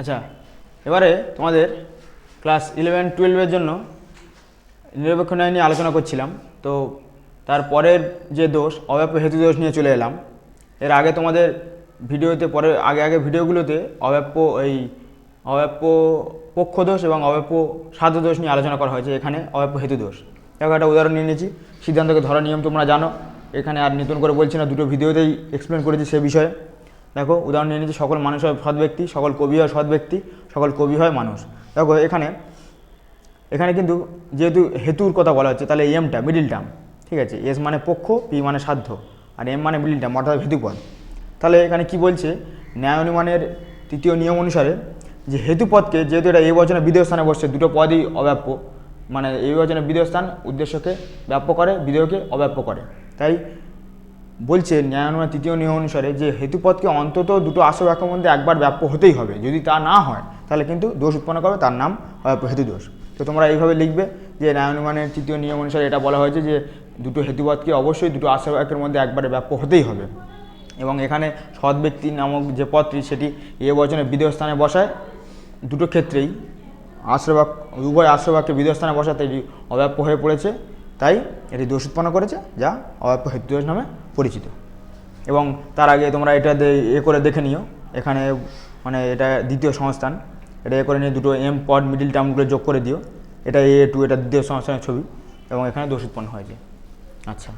আচ্ছা এবারে তোমাদের ক্লাস ইলেভেন টুয়েলভের জন্য নিরপেক্ষ ন্যায় নিয়ে আলোচনা করছিলাম। তো তারপরের যে দোষ অব্যাপ্য হেতু দোষ নিয়ে চলে এলাম। এর আগে তোমাদের ভিডিওতে পরে আগে আগে ভিডিওগুলোতে অব্যাপ্য এই অব্যাপ্য পক্ষ দোষ এবং অব্যাপ্য সাধ্য দোষ নিয়ে আলোচনা করা হয়েছে। এখানে অব্যাপ্য হেতু দোষ। দেখো, একটা উদাহরণ নিয়ে নিয়েছি। সিদ্ধান্তকে ধরার নিয়ম তোমরা জানো। এখানে আর নতুন করে বলছি না, দুটো ভিডিওতেই এক্সপ্লেন করেছি সে বিষয়ে। দেখো, উদাহরণ নিয়ে নিয়েছি সকল মানুষ হয় সৎ ব্যক্তি, সকল কবি হয় সৎ ব্যক্তি, সকল কবি হয় মানুষ। দেখো, এখানে এখানে কিন্তু যেহেতু হেতুর কথা বলা হচ্ছে, তাহলে এমটা মিডিল টার্ম ঠিক আছে? এস মানে পক্ষ পি মানে সাধ্য, আর এম মানে মিডিল টার্ম অর্থাৎ হেতুপদ। তাহলে এখানে কি বলছে? ন্যায় অনুমানের তৃতীয় নিয়ম অনুসারে যে হেতুপদকে, যেহেতু এটা এই বচনে বিদেয় স্থানে বসছে, দুটো পদই অব্যাপ্য মানে এই বচনে বিদেয় স্থান উদ্দেশ্যকে ব্যাপ্য করে, বিদেয়কে অব্যাপ্য করে। তাই বলছে ন্যায়ানুমান তৃতীয় নিয়ম অনুসারে যে হেতুপদকে অন্তত দুটো আসল বাক্যের মধ্যে একবার ব্যাপ্য হতেই হবে। যদি তা না হয়, তাহলে কিন্তু দোষ উৎপন্ন করবে, তার নাম হেতু দোষ। তো তোমরা এইভাবে লিখবে যে ন্যায় অনুমানের তৃতীয় নিয়ম অনুসারে এটা বলা হয়েছে যে দুটো হেতুপদকে অবশ্যই দুটো আসল বাক্যের মধ্যে একবারে ব্যাপ্য হতেই হবে। এবং এখানে সৎ ব্যক্তি নামক যে পদটি, সেটি এ বচনে বিদেয় স্থানে বসায়। দুটো ক্ষেত্রেই আশ্রবাক উভয় আশ্রবাককে বিদেয় স্থানে বসাতে অব্যাপ্য হয়ে পড়েছে। তাই এটি দোষ উৎপন্ন করেছে, যা অব্যাপ্য দোষ নামে পরিচিত। এবং তার আগে তোমরা এটা এ করে দেখে নিও। এখানে মানে এটা দ্বিতীয় সংস্থান। এটা এ করে নিয়ে দুটো এম পড মিডিল টার্মগুলো যোগ করে দিও। এটা এ টু এটা দ্বিতীয় সংস্থানের ছবি। এবং এখানে দোষ উৎপন্ন হয়েছে। আচ্ছা।